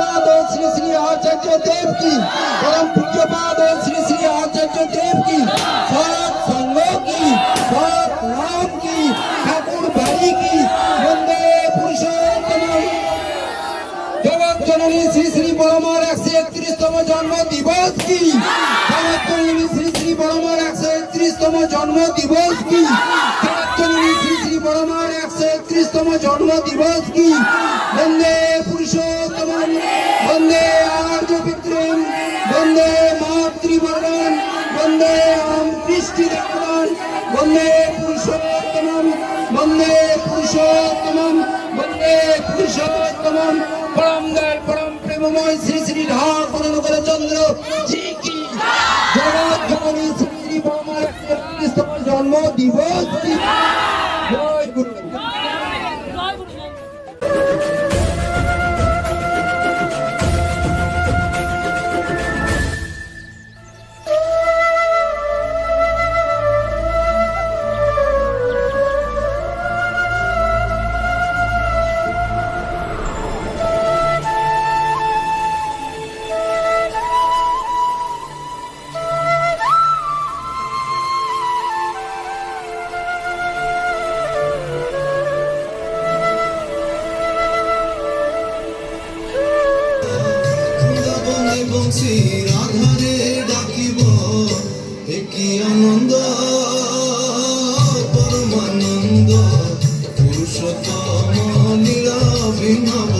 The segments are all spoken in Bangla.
পূজ্যপাদ শ্রী শ্রী আচার্য দেব কি পরম পূজ্যপাদ শ্রী শ্রী আচার্য দেব কি সৎ সঙ্গ কি? সৎ নাম কি? ঠাকুর বাড়ি কি? বন্দে পুরুষোত্তম। জগৎ জননী শ্রী শ্রী পরমার একশো একত্রিশতম জন্ম দিবস কি? জগৎ জননী শ্রী শ্রী পরমার একশো একত্রিশতম জন্ম দিবস কি? জগৎ জননী শ্রী শ্রী পরমার একশো একত্রিশতম জন্ম দিবস কি? বন্দে পুরুষোত্তমম, বন্দে পুরুষোত্তমম। পরম দয়াল পরম প্রেমময় শ্রী শ্রী ঢাক পরমগর চন্দ্র জগৎ জননী শ্রী শ্রী পরমার জন্ম দিবস জয় গুরু বংশী রাধারে ডাকিব একই আনন্দ? পরমানন্দ পুরুষোত্তম লীলা বিনব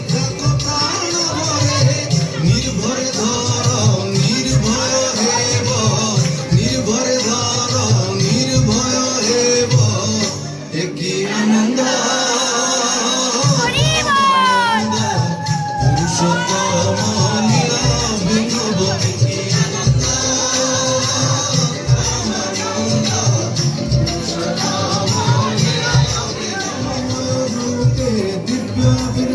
Deus